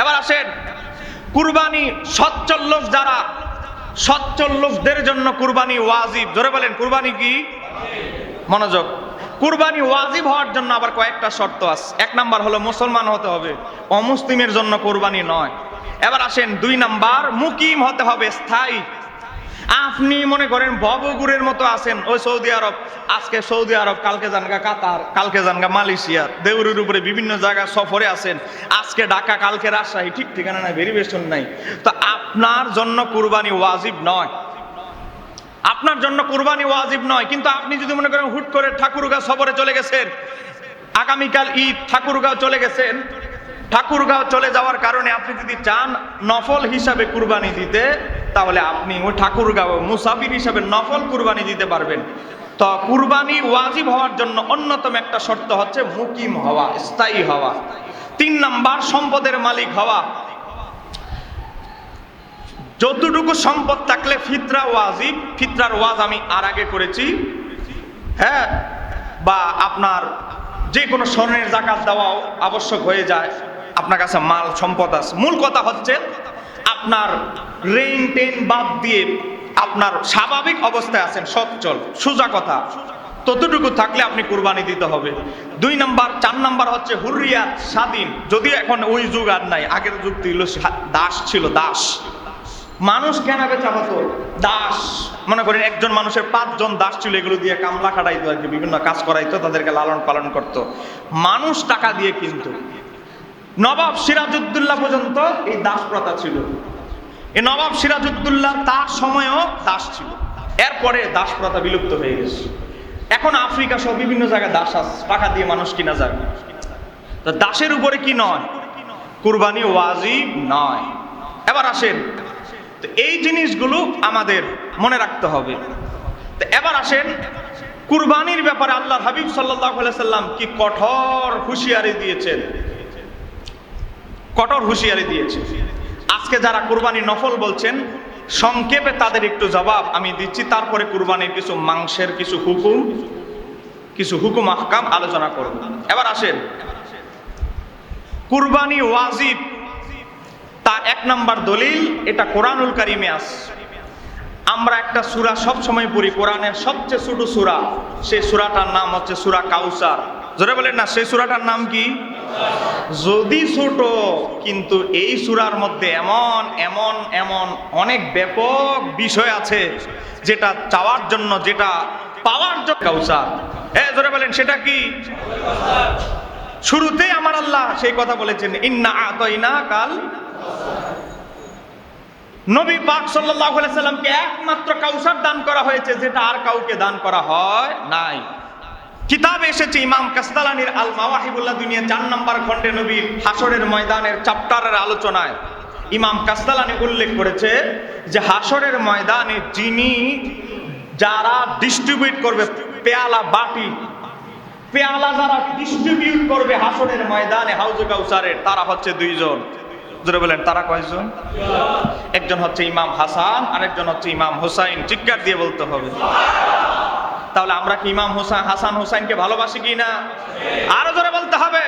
এবার আসেন। কুরবানি সচ্ছল লোক যারা লোকদের জন্য কুরবানি ওয়াজিব। ধরে বলেন, কুরবানি কি? মনোযোগ। কুরবানি ওয়াজিব হওয়ার জন্য আবার কয়েকটা শর্ত আছে। এক নাম্বার হলো মুসলমান হতে হবে, অমুসলিমের জন্য কুরবানি নয়। এবার আসেন দুই নাম্বার, মুকিম হতে হবে স্থায়ী। আপনি মনে করেন ববগুরের মতো আছেন, ওই সৌদি আরব। আজকে সৌদি আরব, কালকে জানগা কাতার, কালকে জানগা মালয়েশিয়া। দেউরের উপরে বিভিন্ন জায়গায় সফরে আছেন। আজকে ঢাকা, কালকে রাজশাহী, ঠিক ঠিকানা নাই, ভেরিফিকেশন নাই। তো আপনার জন্য কুরবানি ওয়াজিব নয়। আপনার জন্য কুরবানি ওয়াজিব নয়। কিন্তু আপনি যদি মনে করেন হুট করে ঠাকুরগাঁও সফরে চলে গেছেন, আগামীকাল ঈদ, ঠাকুরগাঁও চলে গেছেন, ঠাকুরগাঁও চলে যাওয়ার কারণে আপনি যদি চান নফল হিসাবে কুরবানি দিতে তাহলে আপনি ওই ঠাকুরগাঁও মুসাফির হিসাবে নফল কুরবানি দিতে পারবেন। তো কুরবানি ওয়াজিব হওয়ার জন্য অন্যতম একটা শর্ত হচ্ছে মুকিম হওয়া, স্থায়ী হওয়া। তিন নাম্বার, সম্পদের মালিক হওয়া। যতটুকু সম্পদ থাকলে ফিতরা ওয়াজিব, ফিতরার ওয়াজ আমি আর আগে করেছি। হ্যাঁ বা আপনার যে কোনো স্বর্ণের জাকাত দেওয়াও আবশ্যক হয়ে যায়। আপনার কাছে মাল, সম্পদ আছে। মূল কথা হচ্ছে আপনার রেইন টেন বাদ দিয়ে আপনার স্বাভাবিক অবস্থায় আছেন সচ্ছল সোজা কথা। ততটুকু থাকলে আপনি কুরবানি দিতে হবে। দুই নাম্বার, চার নাম্বার হচ্ছে হুরিয়াত স্বাধীন। যদিও এখন ওই যুগ আর নাই, আগের যুগ ছিল দাস ছিল, দাস। মানুষ কেনা বেচা হতো? দাস। মনে করেন একজন মানুষের পাঁচজন দাস ছিল, এগুলো দিয়ে কামলা খাটাইতো আর কি, বিভিন্ন কাজ করাইতো, তাদেরকে লালন পালন করত। মানুষ টাকা দিয়ে কিন্তু। নবাব সিরাজউদ্দৌলা পর্যন্ত এই দাস প্রথা ছিল। এই নবাব সিরাজউদ্দৌলা তার সময়ও দাস ছিল। এরপরে দাস প্রথা বিলুপ্ত হয়ে গেছে। এখন আফ্রিকা সহ বিভিন্ন জায়গায় দাস টাকা দিয়ে মানুষ কিনা যায়। তো দাসের উপরে কি নয়? কুরবানি ওয়াজিব নয়। এবার আসেন। তো এই জিনিসগুলো আমাদের মনে রাখতে হবে। তো এবার আসেন কুরবানির ব্যাপারে আল্লাহ হাবিব সাল্লাহ সাল্লাম কি কঠোর হুঁশিয়ারি দিয়েছেন। কঠোর হুঁশিয়ারি দিয়েছে। আজকে যারা কুরবানি নফল বলছেন, সংক্ষেপে তাদের একটু জবাব আমি দিচ্ছি। তারপরে কুরবানির কিছু মাংসের কিছু হুকুম কিছু হুকুম আহকাম আলোচনা করব। এবার আসেন। কুরবানি ওয়াজিব তার এক নাম্বার দলিল, এটা কোরআনুল কারিমে আস আমরা একটা সুরা সব সময় পড়ি, কোরআনের সবচেয়ে ছোট সুরা, সেই সুরাটার নাম হচ্ছে সুরা কাউসার। জোরে বলেন না, সেই সুরাটার নাম কি? যদি ছোট, কিন্তু এই সুরার মধ্যে এমন এমন এমন অনেক ব্যাপক বিষয় আছে যেটা চাওয়ার জন্য, যেটা পাওয়ার জন্য। কাউসার। হ্যাঁ জোরে বলেন, সেটা কি? শুরুতেই আমার আল্লাহ সেই কথা বলেছেন, ইন্না আতইনা কাল নবী পাক আলাইহি সাল্লামকে একমাত্র কাউসার দান করা হয়েছে, যেটা আর কাউকে দান করা হয় নাই। কিতাবে এসেছে ইমাম কাস্তালানির আল মাওয়াহিবুল্লাহ দুনিয়া চার নম্বর খণ্ডে নবীর হাসরের ময়দানের চ্যাপ্টারের আলোচনায় ইমাম কাস্তালানি উল্লেখ করেছে যে হাসরের ময়দানে যিনি যারা ডিস্ট্রিবিউট করবে পেয়ালা বাটি, পেয়ালা যারা ডিস্ট্রিবিউট করবে হাসরের ময়দানে হাউজে কাউসারের, তারা হচ্ছে দুইজন। বলেন, তারা কয়জন? একজন হচ্ছে ইমাম হাসান, আরেকজন হচ্ছে ইমাম হোসাইন। চিৎকার দিয়ে বলতে হবে। তাহলে আমরা কি ইমাম হোসেন হাসান হোসাইনকে ভালোবাসি কি না? আরও জোরে বলতে হবে।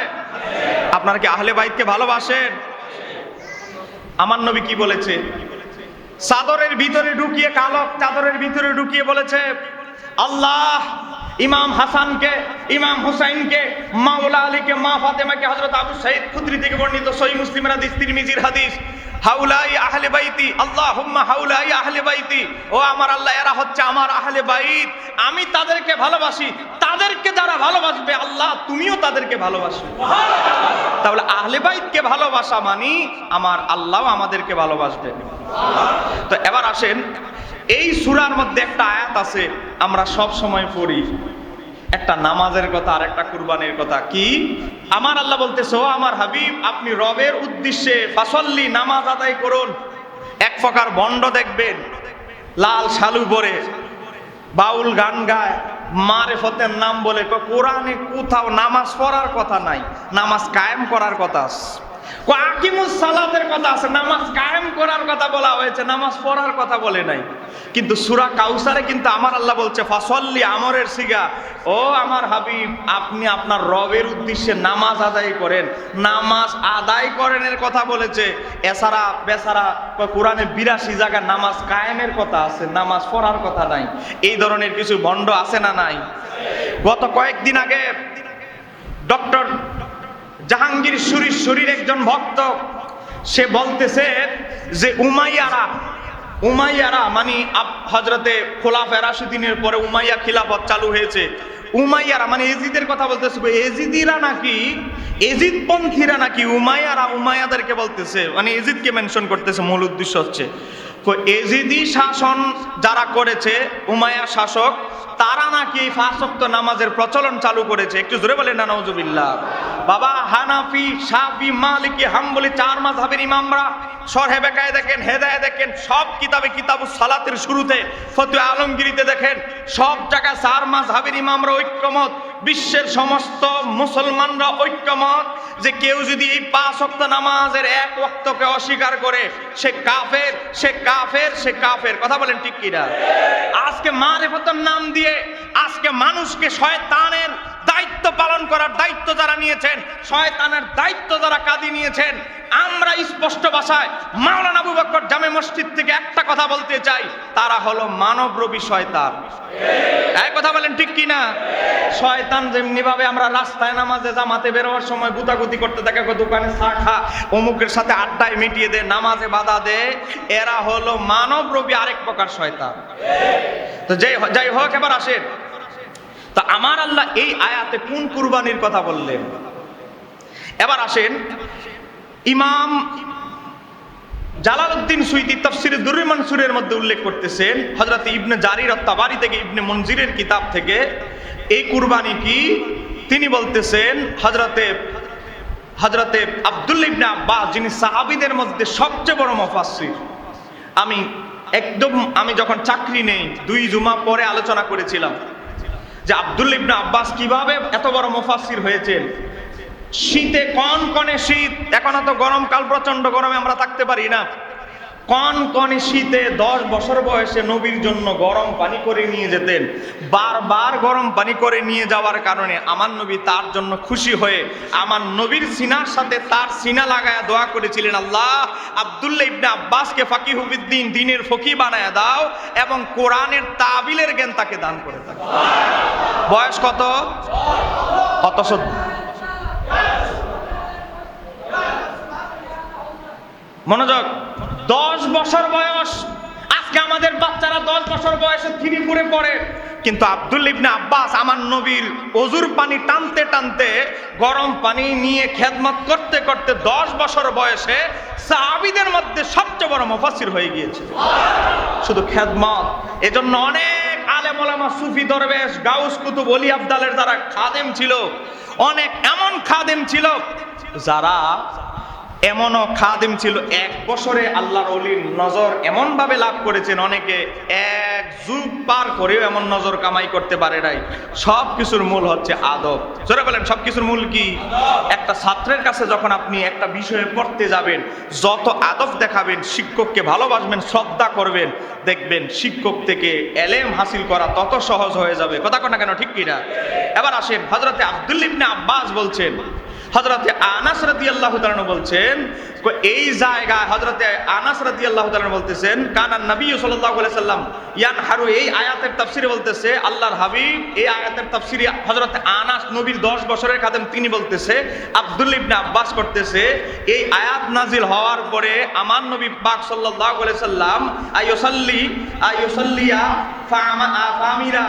আপনারা কি আহলে বাইতকে ভালোবাসেন? আমার নবী কি বলেছে? চাদরের ভিতরে ঢুকিয়ে কালক চাদরের ভিতরে ঢুকিয়ে বলেছে, আল্লাহ ইমাম হাসানকে, ইমাম হুসাইনকে, মাওলা আলীকে, মা ফাতেমাকে, হযরত আবু সাইদ খুদরি থেকে বর্ণিত সহিহ মুসলিমের হাদিস, তিরমিজির হাদিস হাউলাই আহলে বাইতি, আল্লাহুম্মা হাউলাই আহলে বাইতি। ও আমার আল্লাহ, এরা হচ্ছে আমার আহলে বাইত। আমি তাদেরকে ভালোবাসি, তাদেরকে যারা ভালোবাসবে, আল্লাহ তুমিও তাদেরকে ভালোবাসো। তাহলে আহলে বাইতকে ভালোবাসা মানি, আমার আল্লাহ আমাদেরকে ভালোবাসবে। তো এবার আসেন, এই সুরার মধ্যে একটা আয়াত আছে, আমরা সব সময় পড়ি। একটা নামাজের কথা আর একটা কুরবানির কথা। কি? আমার আল্লাহ বলতেছে আমার হাবিব, আপনি রবের উদ্দেশ্যে ফাসল্লি নামাজ আদায় করুন। এক প্রকার বন্ড দেখবেন। লাল শালু পরে, বাউল গান গায় মারে ফতের নাম বলে কোরআনে কোথাও নামাজ পড়ার কথা নাই, নামাজ কায়েম করার কথা আকিমুস সালাতের কথা আছে, নামাজ কায়েম কথা বলা হয়েছে, নামাজ পড়ার কথা বলে নাই। কিন্তু সুরা কাউসারে কিন্তু আমার আল্লাহ বলছে ও আমার হাবিব, আপনি আপনার রবের উদ্দেশ্যে নামাজ আদায় করেন। নামাজ আদায় করেন এর কথা বলেছে, এছাড়া বেচারা কোরআনে বিরাশি জায়গায় নামাজ কায়েমের কথা আছে, নামাজ পড়ার কথা নাই। এই ধরনের কিছু ভণ্ড আছে না নাই? গত কয়েকদিন আগে ডক্টর জাহাঙ্গীর সুরির শরীর একজন ভক্ত। সে বলতেছে যে, উমাইয়ারা উমাইয়ারা মানে হজরতে খোলাফা রাশিদিনের পরে উমাইয়া খিলাফত চালু হয়েছে। উমাইয়ারা মানে এজিদের কথা বলতেছে এজিদিরা নাকি, এজিদ পন্থীরা নাকি উমাইয়ারা উমাইয়াদেরকে বলতেছে। মানে এজিদকে মেনশন করতেছে, মূল উদ্দেশ্য হচ্ছে। এজিদি শাসন যারা করেছে, উমাইয়া শাসক, তারা নাকি ফাঁসক্ত নামাজের প্রচলন চালু করেছে। একটু জোরে বলেন না নওজুবিল্লাহ বাবা হানাফি সাফি মালিকি, হাম্বলি, চার মাযহাবের ইমামরা সরহে দেখেন, হেদায় দেখেন, সব কিতাবে কিতাবু সালাতের শুরুতে ফতুয়া আলমগিরিতে দেখেন, সব জায়গায় চার মাযহাবের ইমামরা ঐক্যমত। বিশ্বের সমস্ত মুসলমানরা ঐক্যমত যে কেউ যদি এই পাঁচ অক্ত নামাজের এক অক্তকে অস্বীকার করে, সে কাফের সে কাফের সে কাফের। কথা বলেন ঠিক কিনা? আজকে মারেফতের নাম দিয়ে, আজকে মানুষকে শয়তানের দায়িত্ব পালন করার দায়িত্ব যারা নিয়েছেন, শয়তানের দায়িত্ব যারা কাঁদি নিয়েছেন, আমরা স্পষ্ট ভাষায় মাওলানা আবু বকর জামে মসজিদ থেকে একটা কথা বলতে চাই, তারা হলো মানবরূপী শয়তান। এই কথা বলেন ঠিক কি না শয়তান যেমনি ভাবে আমরা রাস্তায় নামাজে জামাতে বেরোবার সময় গুতাগুতি করতে থাকে দোকানে চা খা, অমুকের সাথে আড্ডায় মিটিয়ে দে, নামাজে বাধা দে, এরা হলো মানবরূপী আরেক প্রকার শয়তান। তো যাই যাই হোক, এবার আসেন। তা আমার আল্লাহ এই আয়াতে কোন কুরবানির কথা বললেন? এবার আসেন, ইমাম জালালউদ্দিন সুইতি তফসিরে দুরুল মানসুরের মধ্যে উল্লেখ করতেছেন, হযরত ইবনে জারির তাবারি থেকে ইবনে মনজিরের কিতাব থেকে এই কুরবানি কি? তিনি বলতেছেন, হযরতে হযরতে আব্দুল্লাহ ইবনে আব্বাস, যিনি সাহাবীদের মধ্যে সবচেয়ে বড় মুফাসসির। আমি একদম, আমি যখন চাকরি নেই, দুই জুমা পরে আলোচনা করেছিলাম। যে আব্দুল ইবনা আব্বাস কীভাবে এত বড় মুফাসির হয়েছেন? শীতে কন কনে শীত, এখন তো গরমকাল প্রচণ্ড গরমে আমরা থাকতে পারি না। কন কনে শীতে দশ বছর বয়সে নবীর জন্য গরম পানি করে নিয়ে যেতেন। বারবার গরম পানি করে নিয়ে যাওয়ার কারণে আমার নবী তার জন্য খুশি হয়ে আমার নবীর সিনার সাথে তার সিনা লাগায়া দোয়া করেছিলেন, আল্লাহ, আব্দুল্লাহ ইবনে আব্বাসকে ফাকিহুবিদ্দিন দিনের ফকি বানায়া দাও এবং কোরআনের তাবিলের জ্ঞান তাকে দান করে দাও। বয়স কত? অতশ মনোযোগ। দশ বছর বয়স। আজকে আমাদের বাচ্চারা দশ বছর বয়সে থ্রি পড়ে পড়ে। কিন্তু আব্দুল ইবনে আব্বাস, আমার নবীর অজুর পানি টানতে টানতে, গরম পানি নিয়ে খেদমত করতে করতে দশ বছর বয়সে সাহাবিদের মধ্যে সবচেয়ে বড় মুফাসসির হয়ে গিয়েছে। শুধু খেদমত। এজন্য অনেক আলেম ওলামা সুফি দরবেশ, গাউস কুতুব, অলি আবদালের যারা খাদেম ছিল, অনেক এমন খাদেম ছিল, যারা এমনও খাদিম ছিল। এক বছরে আল্লাহর অলির নজর এমন ভাবে লাভ করেছেন অনেকে, এক যুগ পার করেও এমন নজর কামাই করতে পারে নাই। সব কিছুর মূল হচ্ছে আদব। জোরে বলেন সব কিছুর মূল কি? একটা ছাত্রের কাছে যখন আপনি একটা বিষয়ে পড়তে যাবেন, যত আদব দেখাবেন, শিক্ষককে ভালোবাসবেন, শ্রদ্ধা করবেন, দেখবেন শিক্ষক থেকে এলেম হাসিল করা তত সহজ হয়ে যাবে। কথা কথা কেন, ঠিক কিনা? এবার আসেন হজরতে আব্দুল ইবনে আব্বাস বলছেন হজরতে আনাস রাদি আল্লাহ বলছেন এই জায়গায় হজরতে আনাস রাদি আল্লাহ বলতেছেন কানান নবী আলাইহি সাল্লাম ইয়ান হারু এই আয়াতের তাফসিরে বলতেছে, আল্লাহর হাবিব, এই আয়াতের তাফসিরে হজরতে আনাস নবীর 10 বছরের খাদেম তিনি বলতেছে, আব্দুল ইবনে আব্বাস করতেছে, এই আয়াত নাজিল হওয়ার পরে আমার নবী পাক আলাইহি সাল্লাম, আইয়ুসাল্লি, আইয়ুসাল্লিয়া ফামা ফামিরা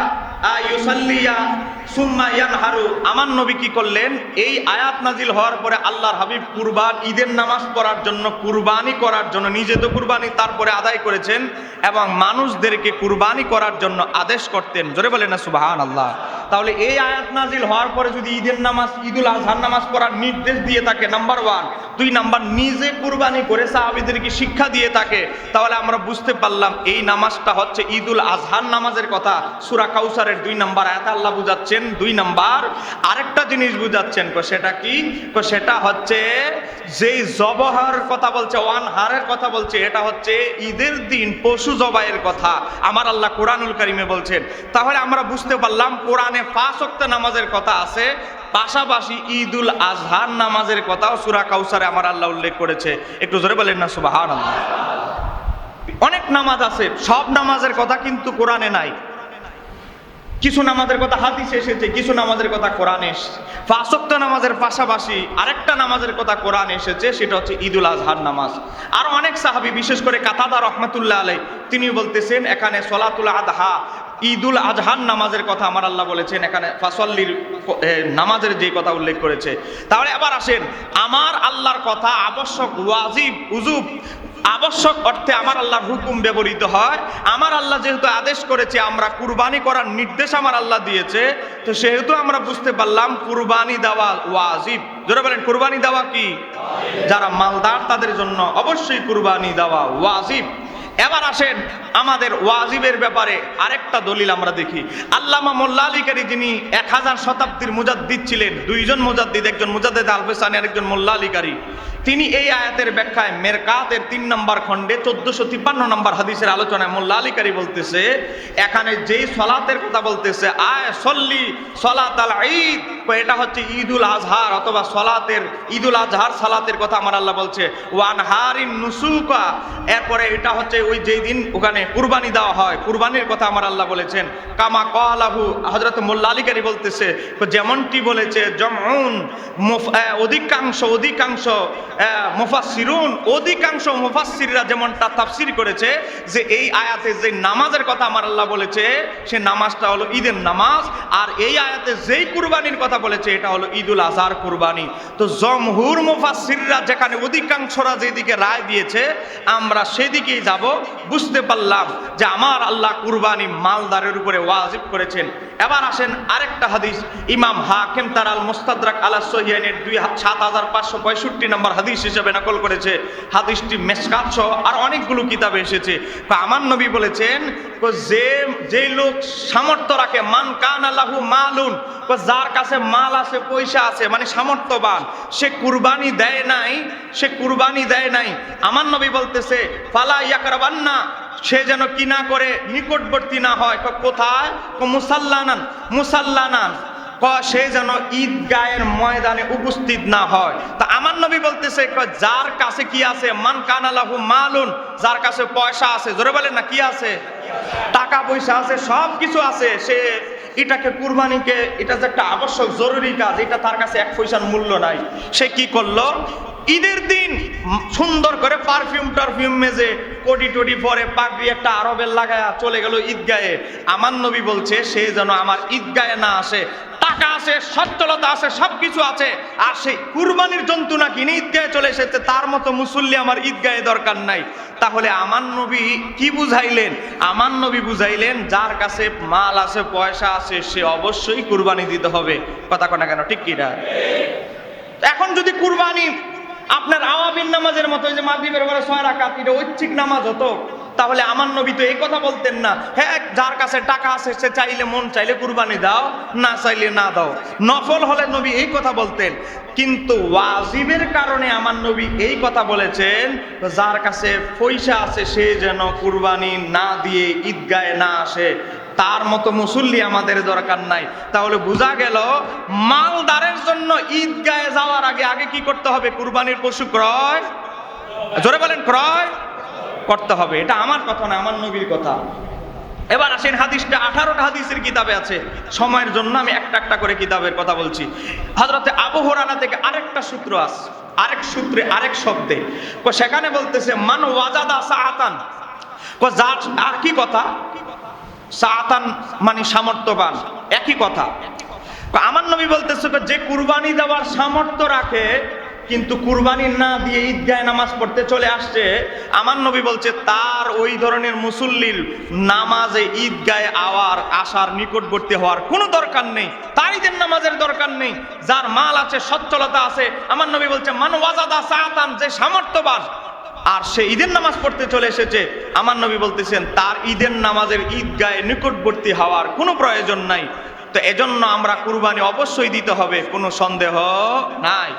আমার নবী কি করলেন? এই আয়াত নাজিল হওয়ার পরে আল্লাহর হাবিব কুরবান, ঈদের নামাজ পড়ার জন্য কুরবানি করার জন্য নিজে তো কুরবানি তারপরে আদায় করেছেন এবং মানুষদেরকে কুরবানি করার জন্য আদেশ করতেন। জোরে বলেন না সুবাহান আল্লাহ তাহলে এই আয়াত নাজিল হওয়ার পরে যদি ঈদের নামাজ, ঈদুল আজহার নামাজ পড়ার নির্দেশ দিয়ে থাকে নাম্বার ওয়ান দুই নাম্বার নিজে কুরবানি করে সাহাবিদেরকে শিক্ষা দিয়ে থাকে। তাহলে আমরা বুঝতে পারলাম এই নামাজটা হচ্ছে ঈদুল আজহার নামাজের কথা। সুরা কাউসারের নম্বরের দুই নম্বর আয়াতে আল্লাহ বুঝাচ্ছেন, দুই নম্বর আরেকটা জিনিস বুঝাচ্ছেন সেটা কি? সেটা হচ্ছে যেই জবহার কথা বলছে ওয়ান হারের কথা বলছে, এটা হচ্ছে ঈদের দিন পশু জবাইয়ের কথা। আমার আল্লাহ কোরআনুল কারিমে বলছেন। তাহলে আমরা বুঝতে পারলাম কোরআনে পাঁচ ওয়াক্ত নামাজের কথা আছে, পাশাপাশি ঈদুল আজহার নামাজের কথাও সুরা কাউসারে আমার আল্লাহ উল্লেখ করেছে। একটু জোরে বলেন না সুবাহান অনেক নামাজ আছে, সব নামাজের কথা কিন্তু কোরআনে নাই। কিছু নামাজের কথা হাদিসে এসেছে, কিছু নামাজের কথা কোরআনে এসেছে। ফাঁসক্ত নামাজের পাশাপাশি আরেকটা নামাজের কথা কোরআন এসেছে, সেটা হচ্ছে ঈদুল আজহার নামাজ। আর অনেক সাহাবি, বিশেষ করে কাতাদা রহমতুল্লাহ আলাই তিনি বলতেছেন, এখানে সলাতুল আদহা, ঈদুল আজহার নামাজের কথা আমার আল্লাহ বলেছেন, এখানে ফাসল্লির নামাজের যে কথা উল্লেখ করেছে। তাহলে আবার আসেন, আমার আল্লাহর কথা আবশ্যক, ওয়াজিব উজুব আবশ্যক অর্থে আমার আল্লাহর হুকুম ব্যবহৃত হয়। আমার আল্লাহ যেহেতু আদেশ করেছে, আমরা কুরবানি করার নির্দেশ আমার আল্লাহ দিয়েছে, তো সেহেতু আমরা বুঝতে পারলাম কুরবানি দেওয়া ওয়াজিব। জোরে বলেন, কুরবানি দেওয়া কি? যারা মালদার, তাদের জন্য অবশ্যই কুরবানি দেওয়া ওয়াজিব। এবার আসেন আমাদের ওয়াজিবের ব্যাপারে আরেকটা দলিল আমরা দেখি। আল্লামা মোল্লা আলী কারি যিনি এক হাজার শতাব্দীর মুজাদ্দিদ ছিলেন, দুইজন মুজাদ্দিদ, একজন মুজাদ্দিদ আলফেসানি আর একজন মোল্লা আলী কারি, তিনি এই আয়াতের ব্যাখ্যায় মেরকাতের তিন নম্বর খণ্ডে চোদ্দশো তিপ্পান্ন নম্বর হাদিসের আলোচনায় মোল্লা আলী কারি বলতেছে, এখানে যেই সলাতের কথা বলতেছে, আয় সল্লি সলাত আল ঈদ এটা হচ্ছে ঈদুল আজহার অথবা সলাতের ঈদুল আজহার সালাতের কথা আমার আল্লাহ বলছে। ওয়ান হারিন নুসুকা এরপরে এটা হচ্ছে ওই যেই দিন ওখানে কুরবানি দেওয়া হয়। কুরবানির কথা আমার আল্লাহ বলেছেন। কামা কালাহু হজরত মোল্লা আলী কারি বলতেছে যেমনটি বলেছে আহ, অধিকাংশ অধিকাংশ আহ, মুফাসসিরুন অধিকাংশ মুফাসসিররা যেমনটা তাফসির করেছে যে এই আয়াতে যে নামাজের কথা আমার আল্লাহ বলেছে সে নামাজটা হলো ঈদের নামাজ আর এই আয়াতে যেই কুরবানির কথা বলেছে, এটা হলো ঈদুল আজহার কুরবানি। তো জমহুর মুফাসসিররা যেখানে অধিকাংশরা যেদিকে রায় দিয়েছে, আমরা সেদিকেই যাব। বুঝতে পারলাম যে আমার আল্লাহ কুরবানি মালদারের উপরে ওয়াজিব করেছেন। এবার আসেন আরেকটা হাদিস, ইমাম হাকিম তার আল মুস্তাদরাক আলা সহিয়ানের দুই সাত হাজার পাঁচশো পঁয়ষট্টি নম্বর হাদিস হিসেবে নকল করেছে। হাদিসটি মেসকাত সহ আর অনেকগুলো কিতাবে এসেছে। আমার নবী বলেছেন যে যে লোক সামর্থ্য রাখে, মান কান আল্লাহু মালুন যার কাছে মাল আছে, পয়সা আছে মানে সামর্থ্যবান। সে কুরবানি দেয় নাই, সে কুরবানি দেয় নাই। আমার নবী বলতেছে, ফালা ইয়াকরাবান না সে যেন কি না করে, নিকটবর্তী না হয়। কোথায়? মুসাল্লানান মুসাল্লানান সে যেন ঈদ ঈদগাহের ময়দানে উপস্থিত না হয়। তা আমার নবী বলতেছে যার কাছে কি আছে? মান কানালাহু মালুন যার কাছে পয়সা আছে জোরে বলেন না, কি আছে? টাকা পয়সা আছে সব কিছু আছে। সে এটাকে কুরবানিকে, এটা যে একটা আবশ্যক জরুরি কাজ, এটা তার কাছে এক পয়সার মূল্য নাই। সে কি করল? ঈদের দিন সুন্দর করে পারফিউম টারফিউম মেজে কোটি টোটি পরে পাগড়ি একটা আরবের লাগায়া চলে গেল ঈদগায়ে আমার নবী বলছে, সে যেন আমার ঈদগায়ে না আসে টাকা আছে, সচ্ছলতা আছে সব কিছু আছে। আর সেই কুরবানির জন্তু না কিনে ঈদগায়ে চলে এসেছে, তার মতো মুসল্লি আমার ঈদগায়ে দরকার নাই। তাহলে আমার নবী কি বুঝাইলেন? আমার নবী বুঝাইলেন, যার কাছে মাল আছে, পয়সা আছে, সে অবশ্যই কুরবানি দিতে হবে। কথা কনা কেন? ঠিক কিনা? এখন যদি কুরবানি আপনার আওয়াবিন নামাজের মতো যে মাগরিবের পরে ছয় রাকাত ঐচ্ছিক নামাজ হতো। তাহলে আমার নবী তো এই কথা বলতেন না। হ্যাঁ যার কাছে টাকা আছে, সে চাইলে মন চাইলে কুরবানি দাও, না চাইলে না দাও। নফল হলে নবী এই কথা বলতেন। কিন্তু ওয়াজিবের কারণে আমার নবী এই কথা বলেছেন, যার কাছে পয়সা আছে, সে যেন কুরবানি না দিয়ে ঈদগায় না আসে। তার মতো মুসল্লি আমাদের দরকার নাই। তাহলে বোঝা গেল, মালদারের জন্য ঈদগায়ে যাওয়ার আগে আগে কি করতে হবে? কুরবানির পশু ক্রয়। জোরে বলেন, ক্রয়। করতে হবে। এটা আমার কথা না আমার নবীর কথা। এবার আসেন হাদিসটা, আঠারোটা হাদিসের কিতাবে আছে। সময়ের জন্য আমি একটা একটা করে কিতাবের কথা বলছি। হজরতে আবু হরানা থেকে আরেকটা সূত্র আছে আরেক সূত্রে আরেক শব্দে। সেখানে বলতেছে, মান ওয়াজাদা সাহাতান আর কি কথা? সাহাতান মানে সামর্থ্যবান, একই কথা। আমার নবী বলতেছে যে কুরবানি দেওয়ার সামর্থ্য রাখে কিন্তু কুরবানি না দিয়ে ঈদগায় নামাজ পড়তে চলে আসছে, আমার নবী বলছে, তার ওই ধরনের মুসল্লির নামাজে ঈদগায় আওয়ার, আসার নিকটবর্তী হওয়ার কোনো দরকার নেই তার ঈদের নামাজের দরকার নেই, যার মাল আছে, সচ্ছলতা আছে, আমার নবী বলছে, মান ওয়াজাদা সাহাতান যে সামর্থ্যবান। আর সে ঈদের নামাজ পড়তে চলে এসেছে, আমার নবী বলতেছেন, তার ঈদের নামাজের ঈদগায়ে নিকটবর্তী হওয়ার কোনো প্রয়োজন নাই। তো এজন্য আমরা কুরবানি অবশ্যই দিতে হবে, কোনো সন্দেহ নাই।